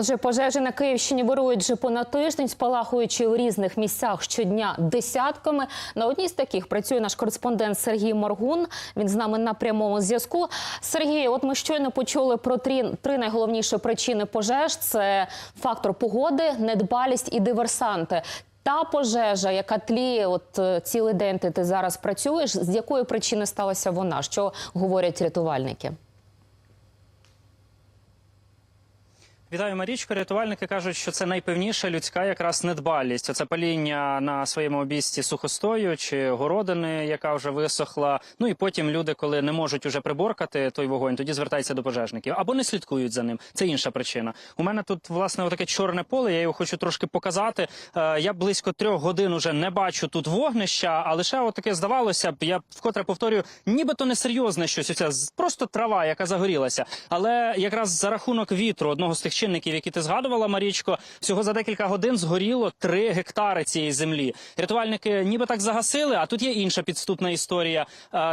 Отже, пожежі на Київщині вирують вже понад тиждень, спалахуючи у різних місцях щодня десятками. На одній з таких працює наш кореспондент Сергій Моргун. Він з нами на прямому зв'язку. Сергій, от ми щойно почули про три, три найголовніші причини пожеж: це фактор погоди, недбалість і диверсанти. Та пожежа, яка тліє, от е, цілий день ти, ти зараз працюєш. З якої причини сталася вона? Що говорять рятувальники? Вітаю, Марічко. Рятувальники кажуть, що це найпевніша людська якраз недбалість. Це паління на своєму обійсті сухостою чи городини, яка вже висохла. Ну і потім люди, коли не можуть уже приборкати той вогонь, тоді звертаються до пожежників або не слідкують за ним. Це інша причина. У мене тут власне таке чорне поле. Я його хочу трошки показати. Е, Я близько трьох годин уже не бачу тут вогнища, а лише отаке здавалося б. Я вкотре повторюю, нібито несерйозне щось. Оця просто трава, яка загорілася. Але якраз за рахунок вітру одного з тих чинників, які ти згадувала, Марічко, всього за декілька годин згоріло три гектари цієї землі. Рятувальники ніби так загасили. А тут є інша підступна історія.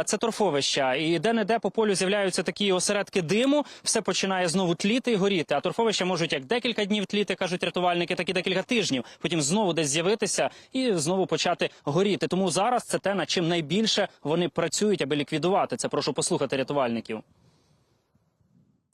Це торфовища. І де не де по полю з'являються такі осередки диму, все починає знову тліти і горіти. А торфовища можуть як декілька днів тліти, кажуть рятувальники, так і декілька тижнів. Потім знову десь з'явитися і знову почати горіти. Тому зараз це те, над чим найбільше вони працюють, аби ліквідувати це. Прошу послухати рятувальників.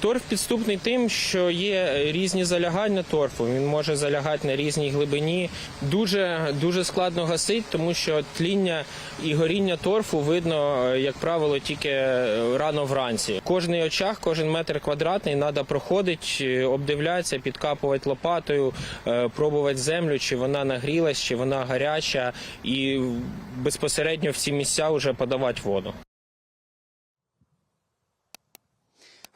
Торф підступний тим, що є різні залягання торфу. Він може залягати на різній глибині. Дуже дуже складно гасити, тому що тління і горіння торфу видно, е, як правило, тільки е, рано вранці. Кожний очаг, кожен метр квадратний треба проходити, обдивлятися, підкапувати лопатою, е, пробувати землю, чи вона нагрілась, чи вона гаряча, і безпосередньо в ці місця вже подавати воду.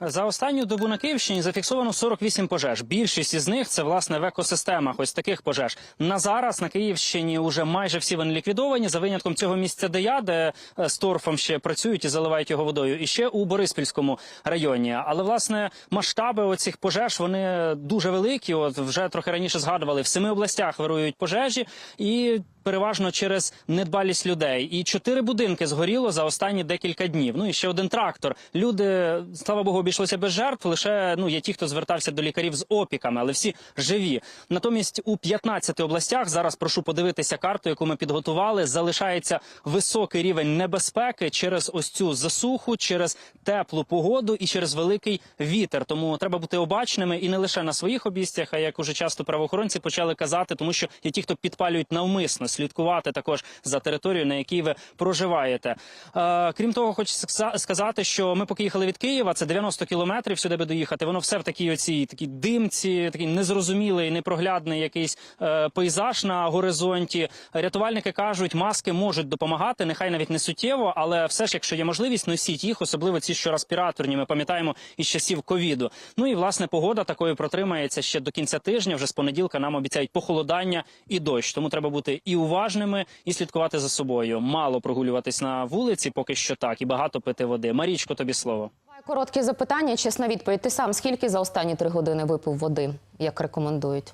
За останню добу на Київщині зафіксовано 48 пожеж. Більшість із них це власне в екосистемах. Ось таких пожеж. На зараз на Київщині вже майже всі вони ліквідовані, за винятком цього місця, де я, де е, з торфом ще працюють і заливають його водою, і ще у Бориспільському районі. Але власне масштаби оцих пожеж вони дуже великі. От вже трохи раніше згадували, в семи областях вирують пожежі і. Переважно через недбалість людей, і чотири будинки згоріло за останні декілька днів. Ну і ще один трактор. Люди, слава Богу, обійшлося без жертв. Лише ну є ті, хто звертався до лікарів з опіками, але всі живі. Натомість у 15 областях зараз прошу подивитися карту, яку ми підготували. Залишається високий рівень небезпеки через ось цю засуху, через теплу погоду і через великий вітер. Тому треба бути обачними і не лише на своїх обійстях, а як уже часто правоохоронці почали казати, тому що є ті, хто підпалюють навмисно, слідкувати також за територією, на якій ви проживаєте. Е, крім того, хочу сказати, що ми поки їхали від Києва, це 90 кілометрів сюди би доїхати. Воно все в такій оцій такій димці, такий незрозумілий, непроглядний якийсь е, пейзаж на горизонті. Рятувальники кажуть, маски можуть допомагати, нехай навіть не суттєво, але все ж, якщо є можливість, носіть їх, особливо ці, що респіраторні. Ми пам'ятаємо із часів ковіду. Ну і власне погода такою протримається ще до кінця тижня. Вже з понеділка нам обіцяють похолодання і дощ. Тому треба бути і уважними, і слідкувати за собою. Мало прогулюватись на вулиці, поки що так, і багато пити води. Марічко, тобі слово. Короткі запитання, чесна відповідь. Ти сам скільки за останні три години випив води, як рекомендують?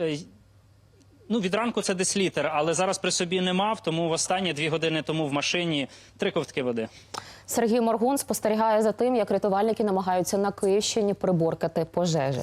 Е, Ну, від ранку це десь літр, але зараз при собі не мав, тому в останні дві години тому в машині три ковтки води. Сергій Моргун спостерігає за тим, як рятувальники намагаються на Київщині приборкати пожежі.